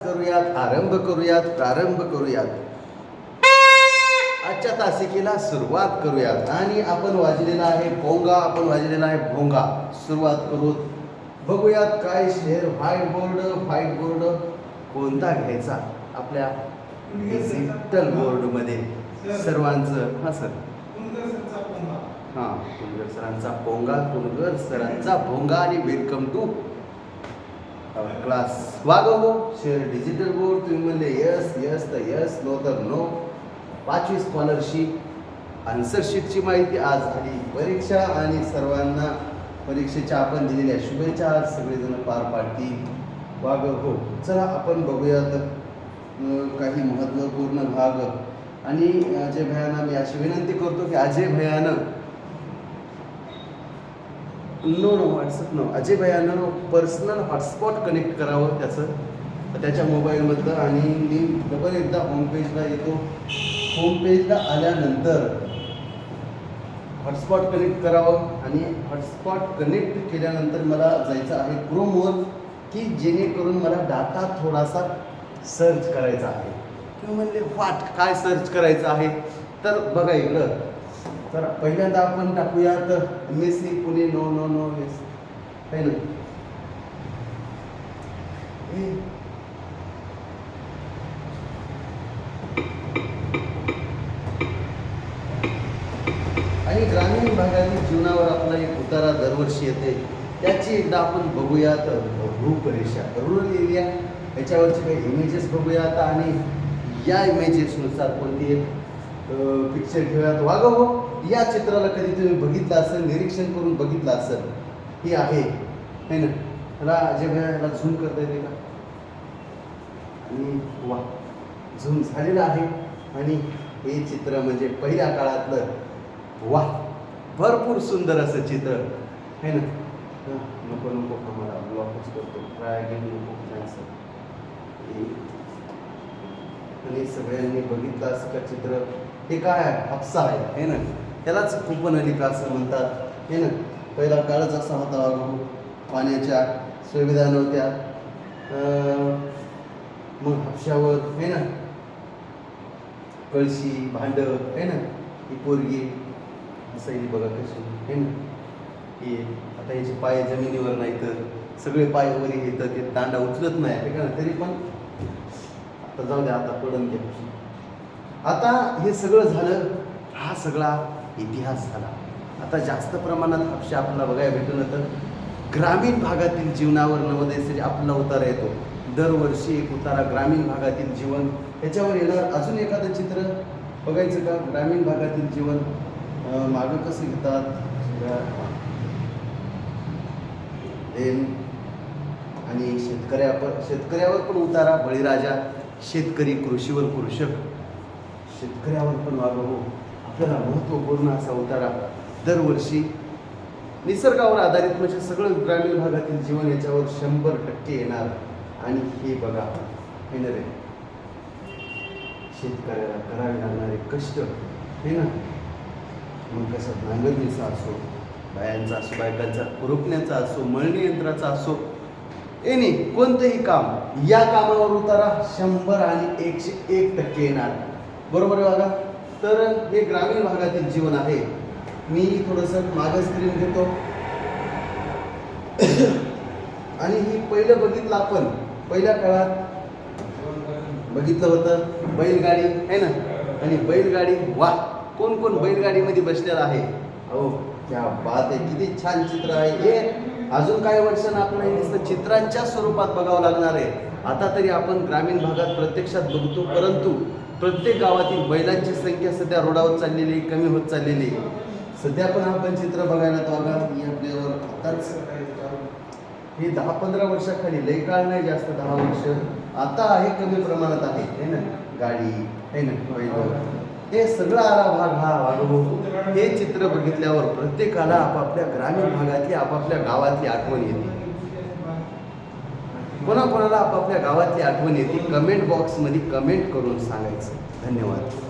करूयात आरंभ करूयात प्रारंभ करूयात. आजच्या तासिकेला सुरुवात करूयात. आणि आपण वाजलेला आहे भोंगा आपण वाजलेला आहे भोंगा. सुरुवात करू. बघूयात काय share white board white board कोणता घ्यायचा आपल्या डिजिटल बोर्डमध्ये सर्वांचं हां सर हां कुलगर सरांचा पोंगा कुलगर सरांचा भोंगा आणि वेलकम टू क्लास वागव शेअर डिजिटल बोर्ड तुम्ही म्हणले यस यस तर यस नो तर नो पाचवी स्कॉलरशिप आन्सरशीटची माहिती आज झाली परीक्षा आणि सर्वांना परीक्षेच्या आपण दिलेल्या शुभेच्छा आज सगळेजण पार पाडतील वागव हो चला आपण बघूयात काही महत्त्वपूर्ण भाग आणि अजय भयानं मी अशी विनंती करतो की Ajay भयानं no no WhatsApp no Ajay भयानं personal hotspot connect करावं त्याचं. त्याच्या मोबाईलमधलं आणि मी डबल एकदा होमपेजला येतो. होमपेजला आल्यानंतर हॉटस्पॉट कनेक्ट करावं आणि हॉटस्पॉट कनेक्ट केल्यानंतर मला जायचं आहे क्रोमवर की जेणेकरून मला डाटा थोडासा सर्च करायचा आहे. किंवा म्हणले वाट काय सर्च करायचं आहे? तर बघा इकडं. तर पहिल्यांदा आपण टाकूयात M S C Pune no no no S आहे ना? आणि ग्रामीण भागातील जीवनावर आपला एक उतारा दरवर्षी येते. त्याची एकदा आपण बघूयात. रूपरेषा रुरल एरिया याच्यावरचे काही इमेजेस बघूयात आणि या इमेजेसनुसार कोणती एक पिक्चर घेऊयात वागव. हो या चित्राला कधी तुम्ही बघितलं असेल निरीक्षण करून बघितलं असेल ही आहे है ना? रा अजय ह्याला झूम करता येते का? आणि वा झूम झालेलं आहे. आणि हे चित्र म्हणजे पहिल्या काळातलं वा भरपूर सुंदर असं चित्र आहे ना? नको नको आम्हाला ब्लॉकच करतो. ट्राय अगेन नको कॅन्सल आणि सगळ्यांनी बघितलं असं का चित्र? हे काय आहे हापसा आहे है ना? त्यालाच कुपनलिका असं म्हणतात. हे ना पहिला काळच असा होता अगो पाण्याच्या सुविधा नव्हत्या. मग हापशावर हे ना. कळशी भांड आहे ना. ही पोरगी असं ही बघा कशी हे ना. हे आता याचे पाय जमिनीवर नाही तर सगळे पाय वर येतं ते दांडा उचलत नाही आहे का ना तरी पण आता जाऊ द्या आता पडून घ्या आता हे सगळं झालं. हा सगळा इतिहास झाला. आता जास्त प्रमाणात हापशा आपल्याला बघायला भेटून तर ग्रामीण भागातील जीवनावर नवोदयसाठी आपला उतारा येतो. दरवर्षी एक उतारा ग्रामीण भागातील जीवन. याच्यावर येणार अजून एखादं चित्र बघायचं का? ग्रामीण भागातील जीवन मागं कसं घेतात आणि शेतकऱ्यावर शेतकऱ्यावर पण उतारा बळीराजा शेतकरी कृषीवर कृषक. शेतकऱ्यावर पण वागवू. जरा महत्त्वपूर्ण असा उतारा दरवर्षी निसर्गावर आधारित म्हणजे सगळं ग्रामीण भागातील जीवन याच्यावर शंभर टक्के येणार. आणि हे बघा हे ना रे शेतकऱ्याला करावे लागणारे कष्ट हे ना? मग कसं? नांगरणीचा असो बायांचा असो बायकांचा रोपण्याचा असो मळणी यंत्राचा असो एनी कोणतंही काम या कामावर उतारा शंभर आणि एकशे एक टक्के येणार. बरोबर आहे बघा? तर हे ग्रामीण भागातील जीवन आहे. मी थोडंसं मागं स्क्रीन घेतो. आणि ही पहिलं बघितलं आपण पहिल्या काळात बघितलं होतं बैलगाडी आहे ना? आणि बैलगाडी वा कोण कोण बैलगाडीमध्ये बसलेला आहे? अहो त्या बात आहे किती छान चित्र आहे. हे अजून काही वर्षांना आपल्याला दिसतं नुसतं चित्रांच्या स्वरूपात बघावं लागणार आहे. आता तरी आपण ग्रामीण भागात प्रत्यक्षात बघतो परंतु प्रत्येक गावातील बैलांची संख्या सध्या रोडावर चाललेली आहे, कमी होत चाललेली आहे. सध्या पण आपण चित्र बघायला तो बघा मी आपल्यावर आताच हे दहा पंधरा वर्षाखाली लई काळ नाही जास्त दहा वर्ष. आता आहे कमी प्रमाणात आहे है ना? गाडी है ना? बैल. हे सगळं आला भाग हा अनुभव हे चित्र बघितल्यावर प्रत्येकाला आपापल्या ग्रामीण भागातली आपापल्या गावातली आठवण येते. कोणाला आपापल्या गावातली आठवण येते कमेंट बॉक्समध्ये कमेंट करून सांगायचं. धन्यवाद.